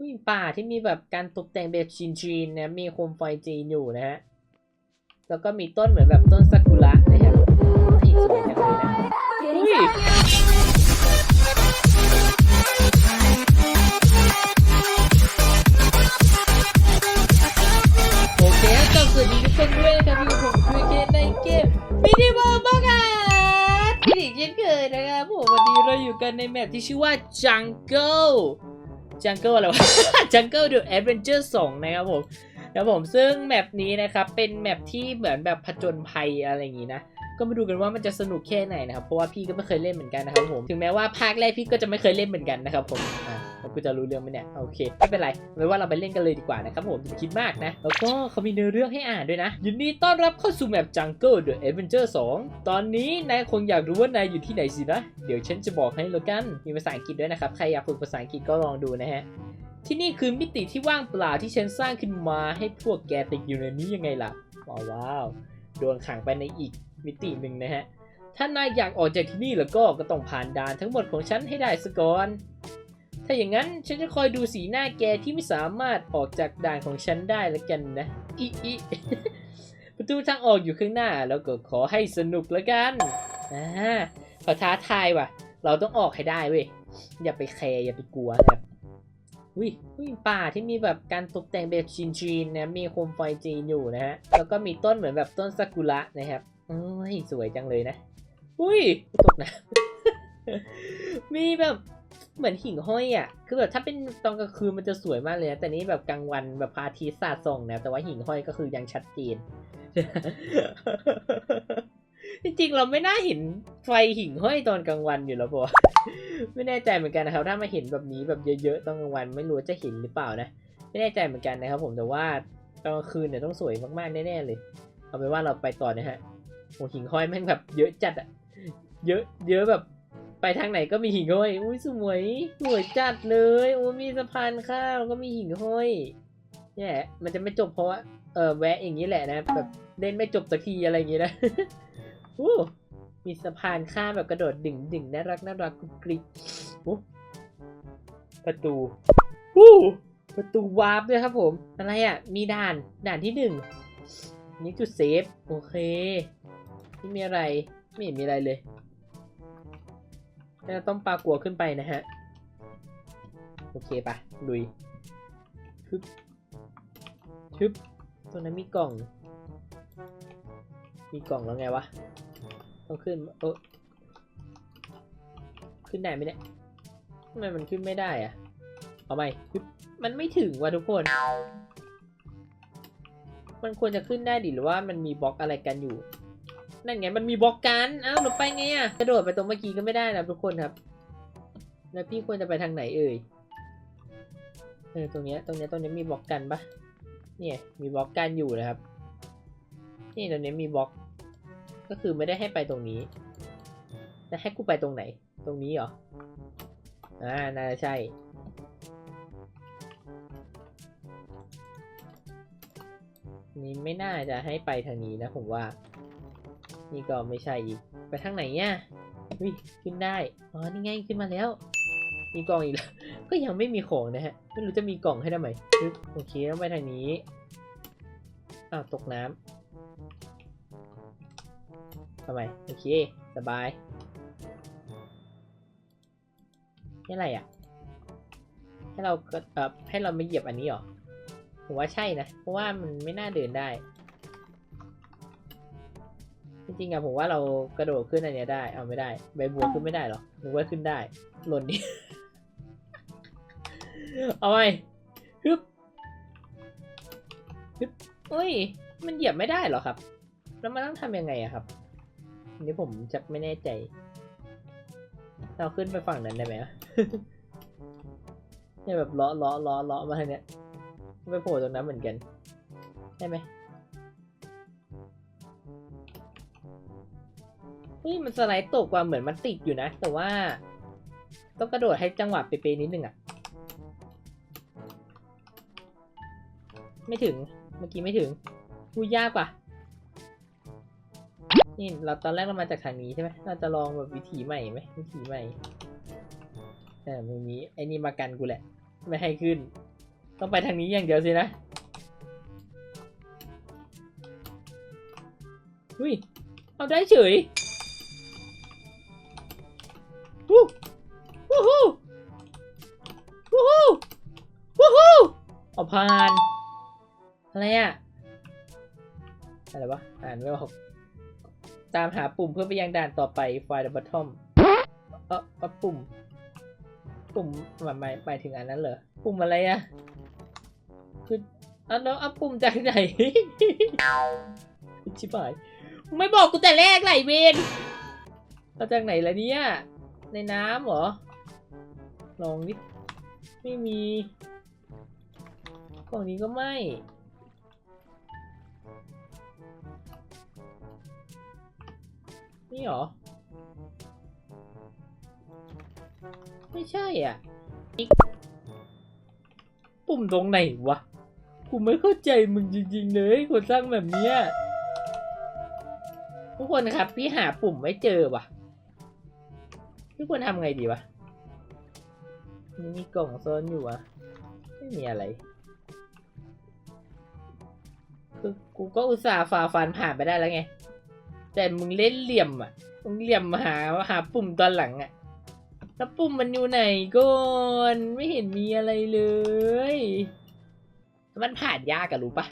ผู้หญิงป่าที่มีแบบการตกแต่งแบบจีนๆนะมีโคมไฟจีนอยู่นะฮะ แล้วก็มีต้นเหมือนแบบต้นซากุระนะครับที่สวยจังเลยนะอุ้ยโอเคก็สวัสดีทุกคนด้วยนะครับอยู่ผมคือเกนในเกมมินิมอลบ้างอะที่อีกเช่นเคยนะครับผมวันนี้เราอยู่กันในแมปที่ชื่อว่าจังเก้อ จังเกิลอะไรวะจังเกิลดูแอดเวนเจอร์สองนะครับผมครับผมซึ่งแมปนี้นะครับเป็นแมปที่เหมือนแบบผจญภัยอะไรอย่างนี้นะ ก็มาดูกันว่ามันจะสนุกแค่ไหนนะครับ เพราะว่าพี่ก็ไม่เคยเล่นเหมือนกันนะครับผม ถึงแม้ว่าภาคแรกพี่ก็จะไม่เคยเล่นเหมือนกันนะครับผม อ่าแล้วกูจะรู้เรื่องไหมเนี่ย โอเค ไม่เป็นไรไม่ว่าเราไปเล่นกันเลยดีกว่านะครับผมอย่าคิดมากนะ แล้วก็เขามีเนื้อเรื่องให้อ่านด้วยนะ ยินดีต้อนรับเข้าสู่แมป Jungle The Adventure 2 ตอนนี้นายคงอยากรู้ว่านายอยู่ที่ไหนสินะ เดี๋ยวฉันจะบอกให้แล้วกัน มีภาษาอังกฤษด้วยนะครับ ใครอยากฝึกภาษาอังกฤษก็ลองดูนะฮะที่นี่คือมิติที่ว่างเปล่าที่ฉันสร้างขึ้นมาให้พวกแกติดอยู่ในนี้ยังไงล่ะ ว้าว โดนขังไปในอีก มิติหนึ่งนะฮะ ถ้านายอยากออกจากที่นี่แล้วก็ก็ต้องผ่านด่านทั้งหมดของฉันให้ได้ซะก่อน ถ้าอย่างนั้นฉันจะคอยดูสีหน้าแกที่ไม่สามารถออกจากด่านของฉันได้แล้วกันนะอีอีประตูทางออกอยู่ข้างหน้าแล้วก็ขอให้สนุกแล้วกันอ่าขอท้าทายว่ะ เราต้องออกให้ได้เว้ย อย่าไปแคร์อย่าไปกลัวนะครับอุ้ยผู้หญิป่าที่มีแบบการตกแต่งแบบจีนๆนะ มีโคมไฟจีนอยู่นะฮะ แล้วก็มีต้นเหมือนแบบต้นซากุระนะครับ โอ้ยสวยจังเลยนะ อุ้ยตกนะ มีแบบเหมือนหิ่งห้อยอะ คือแบบถ้าเป็นตอนกลางคืนมันจะสวยมากเลยนะ แต่นี้แบบกลางวันแบบพระอาทิตย์สาดส่องนะ แต่ว่าหิ่งห้อยก็คือยังชัดเจน จริงๆเราไม่น่าเห็นไฟหิ่งห้อยตอนกลางวันอยู่แล้วปะไม่แน่ใจเหมือนกันนะครับ ถ้ามาเห็นแบบนี้แบบเยอะๆตอนกลางวันไม่รู้ว่าจะเห็นหรือเปล่านะ ไม่แน่ใจเหมือนกันนะครับ ผมแต่ว่าตอนกลางคืนเนี่ยต้องสวยมากๆแน่ๆเลย เอาเป็นว่าเราไปต่อนะฮะ โอ้หิ่งห้อยแม่งแบบเยอะจัดอะเยอะ เยอะแบบ ไปทางไหนก็มีหิ่งห้อยอุ้ยสวยสวยจัดเลยโอ้มีสะพานข้ามก็มีหิ่งห้อยเนี่ยมันจะไม่จบเพราะว่าเออแวะอย่างนี้แหละนะแบบเล่นไม่จบสักทีอะไรอย่างงี้นะอู้มีสะพานข้ามแบบกระโดดดิ่งดิ่งน่ารักน่ารักกรุบกริบอู้ประตูอู้ประตูวาร์ปด้วยครับผม อะไรอะ มีด่าน ด่านที่หนึ่งนี่จุดเซฟ โอเค นี่มีอะไร ไม่เห็นมีอะไรเลยน่าจะต้องปลากัวขึ้นไปนะฮะ โอเคปะลุยชึบชึบตรงนั้นมีกล่อง มีกล่องแล้วไงวะ ต้องขึ้น เออขึ้นได้ไหมเนี่ยทำไมมันขึ้นไม่ได้อะเอาไหมมันไม่ถึงว่ะทุกคน มันควรจะขึ้นได้ดิหรือว่ามันมีบล็อกอะไรกันอยู่ นั่นไงมันมีบล็อกกันอ้าวหนูไปไงอะกระโดดไปตรงเมื่อกี้ก็ไม่ได้นะทุกคนครับ แล้วพี่ควรจะไปทางไหนเอ่ยเออตรงเนี้ยตรงเนี้ยตรงเนี้ยมีบล็อกกันปะเนี่ยมีบล็อกกันอยู่นะครับ นี่ตรงนี้มีบล็อก ก็คือไม่ได้ให้ไปตรงนี้แล้วให้กูไปตรงไหน ตรงนี้เหรออ่าน่าจะใช่นี่ไม่น่าจะให้ไปทางนี้นะผมว่า นี่ก็ไม่ใช่อีก ไปทางไหนเนี่ยอุ้ยขึ้นได้ อ๋อ นี่ไงขึ้นมาแล้ว มีกล่องอีกแล้ว ก็ยังไม่มีของนะฮะ ไม่รู้จะมีกล่องให้ไมปึ๊บโอเคต้องไปทางนี้ อ้าว ตกน้ำ ทำไม โอเค สบาย นี่อะไรอะ ให้เราก็เออให้เราไม่เหยียบอันนี้เหรอ ผมว่าใช่นะ เพราะว่ามันไม่น่าเดินได้ จริงๆอะผมว่าเรากระโดดขึ้นอันเนี้ยได้ เอาไม่ได้ ใบบัวขึ้นไม่ได้หรอหรือว่าขึ้นได้ หล่นดิเอาไปฮึบฮึบเอ้ย มันเหยียบไม่ได้หรอครับ แล้วมันต้องทำยังไงอะครับอันนี้ผมจะไม่แน่ใจ เราขึ้นไปฝั่งนั้นได้ไหมเนี่ยแบบเลาะเลาะเลาะเลาะมาทางเนี้ยไปโผล่ตรงนั้นเหมือนกัน ได้ไหม เฮ้ยมันสไลด์ตกกว่าเหมือนมันติดอยู่นะ แต่ว่า ต้องกระโดดให้จังหวะเป๊ะๆนิดนึงอะไม่ถึงเมื่อกี้ไม่ถึงพูดยากกว่านี่เราตอนแรกเรามาจากทางนี้ใช่ไหมเราจะลองแบบวิธีใหม่ไหมวิธีใหม่แต่ไม่มีไอ้นี่มากันกูแหละ ไม่ให้ขึ้น ต้องไปทางนี้อย่างเดียวสินะอุ้ยเอาได้เฉย เอาผ่าน อะไรอะอะไรวะ อ่านไม่ออก ตามหาปุ่มเพื่อไปยังด่านต่อไป Find the bottom เออเออปุ่ม ปุ่มหมายหมายหมายถึงอันนั้นเหรอ ปุ่มอะไรอะคืออันแล้วเอาปุ่มจากไหน ชิบหายไม่บอกกูแต่แรกไหลเวนเอาจากไหนล่ะเนี่ย ในน้ำเหรอ ลองดิ ไม่มี กล่องนี้ก็ไม่ นี่หรอ ไม่ใช่อะ ปุ่มตรงไหนวะ กูไม่เข้าใจมึงจริงๆเลยคนสร้างแบบเนี้ยทุกคนครับ พี่หาปุ่มไม่เจอว่ะพี่ควรทำไงดีวะ มีกล่องซ่อนอยู่วะ ไม่มีอะไร คือกูก็อุตส่าห์ฝ่าฟันผ่านไปได้แล้วไง แต่มึงเล่นเหลี่ยมอะ มึงเหลี่ยมหาหาปุ่มตอนหลังอะ แล้วปุ่มมันอยู่ไหนก่อนไม่เห็นมีอะไรเลย มันผ่านยากอะรู้ปะ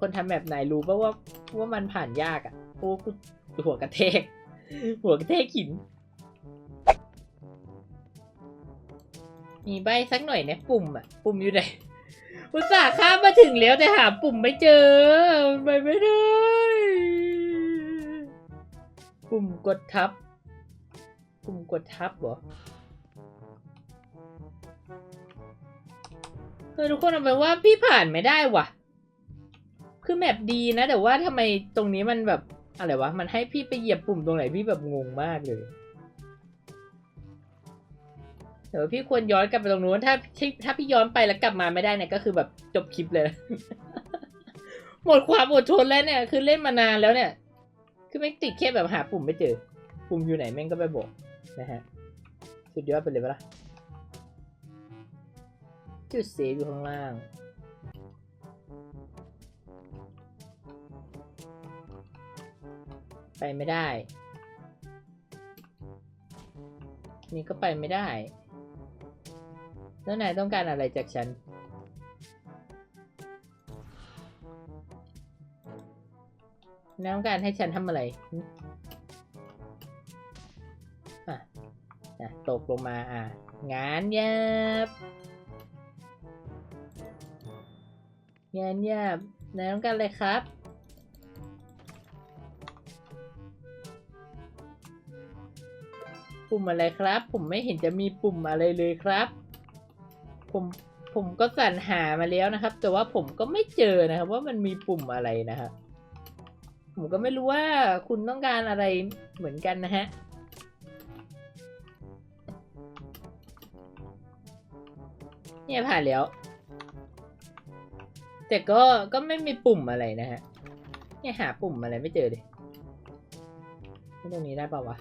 คนทำแบบไหนรู้ปะว่าว่ามันผ่านยากอะโอ้กูหัวกระแทก หัวกระแทกหินมีใบสักหน่อยเนี่ยปุ่มอะปุ่มอยู่ไหน อุตส่าห์ข้ามมาถึงแล้วแต่หาปุ่มไม่เจอไปไม่ได้ ปุ่มกดทับ ปุ่มกดทับเหรอเออทุกคนเอาไปว่าพี่ผ่านไม่ได้ว่ะ คือแมปดีนะ แต่ว่าทำไมตรงนี้มันแบบ อะไรวะ มันให้พี่ไปเหยียบปุ่มตรงไหนพี่แบบงงมากเลย เดี๋ยวพี่ควรย้อนกลับไปตรงนู้นถ้าถ้าพี่ย้อนไปแล้วกลับมาไม่ได้เนี่ยก็คือแบบจบคลิปเลย หมดความอดทนแล้วเนี่ย คือเล่นมานานแล้วเนี่ย คือไม่ติดแค่แบบหาปุ่มไม่เจอ ปุ่มอยู่ไหนแม่งก็ไปบอกนะฮะสุดยอดไปเลยปะล่ะจุดเซฟอยู่ข้างล่างไปไม่ได้ นี่ก็ไปไม่ได้ แล้วนายต้องการอะไรจากฉัน นายต้องการให้ฉันทำอะไรอะอะตกลงมาอะ งานยับ งานยับ นายต้องการอะไรครับปุ่มอะไรครับ ผมไม่เห็นจะมีปุ่มอะไรเลยครับ ผมผมก็สั่นหามาแล้วนะครับ แต่ว่าผมก็ไม่เจอนะครับ ว่ามันมีปุ่มอะไรนะครับผมก็ไม่รู้ว่าคุณต้องการอะไรเหมือนกันนะฮะเนี่ยผ่านแล้ว แต่ก็ก็ไม่มีปุ่มอะไรนะฮะเนี่ยหาปุ่มอะไรไม่เจอเลยตรงนี้ได้ป่าวะ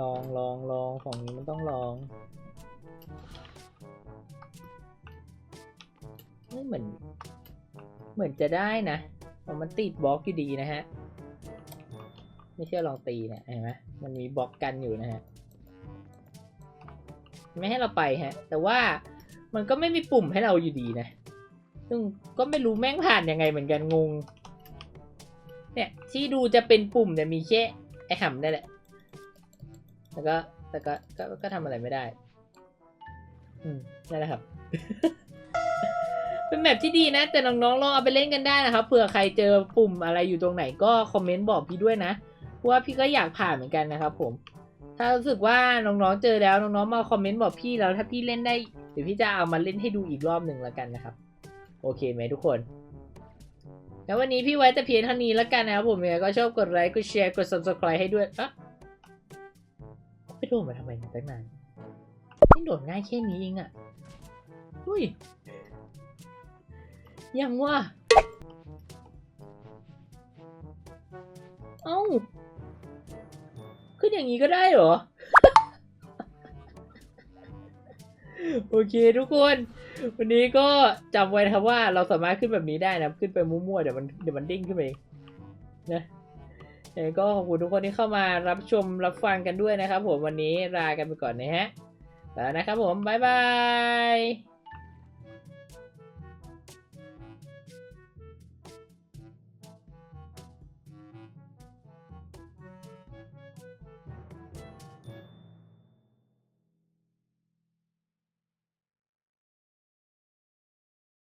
ลองลองลองของนี้มันต้องลองไม่เหมือน เหมือนจะได้นะแต่มันติดบล็อกอยู่ดีนะฮะ ไม่เชื่อลองตีเนี่ยเห็นไหมมันมีบล็อกกันอยู่นะฮะ ไม่ให้เราไปฮะ แต่ว่ามันก็ไม่มีปุ่มให้เราอยู่ดีนะ ซึ่งก็ไม่รู้แม่งผ่านยังไงเหมือนกันงง เนี่ยที่ดูจะเป็นปุ่มเนี่ยมีแค่ไอ้ห่ำนั่นแหละ แล้วก็แต่ก็ก็ก็ทำอะไรไม่ได้ อืมนั่นแหละครับ เป็นแมปที่ดีนะ แต่น้องๆลองเอาไปเล่นกันได้นะครับเผื่อใครเจอปุ่มอะไรอยู่ตรงไหนก็คอมเมนต์บอกพี่ด้วยนะเพราะว่าพี่ก็อยากผ่านเหมือนกันนะครับ ผม ถ้ารู้สึกว่าน้องๆเจอแล้วน้องๆมาคอมเมนต์บอกพี่แล้วถ้าพี่เล่นได้เดี๋ยวพี่จะเอามาเล่นให้ดูอีกรอบหนึ่งแล้วกันนะครับ โอเคไหมทุกคนแล้ววันนี้พี่ไว้แต่เพียงเท่านี้แล้วกันนะครับผมยังไงก็ชอบกดไลค์กดแชร์กด subscribe ให้ด้วยอะ ไปโดนมาทำไมตั้งนานนี่โดดง่ายแค่นี้เองอะอุ้ยยังว่าเอ้า ขึ้นอย่างนี้ก็ได้เหรอ โอเคทุกคน วันนี้ก็จำไว้นะครับว่าเราสามารถขึ้นแบบนี้ได้นะ ขึ้นไปมั่วๆเดี๋ยวมันเดี๋ยวมันดิ้งขึ้นมาเองนะ ยังก็ขอบคุณทุกคนที่เข้ามารับชมรับฟังกันด้วยนะครับผมวันนี้ลากันไปก่อนนะฮะแล้วนะครับผมบ๊ายบาย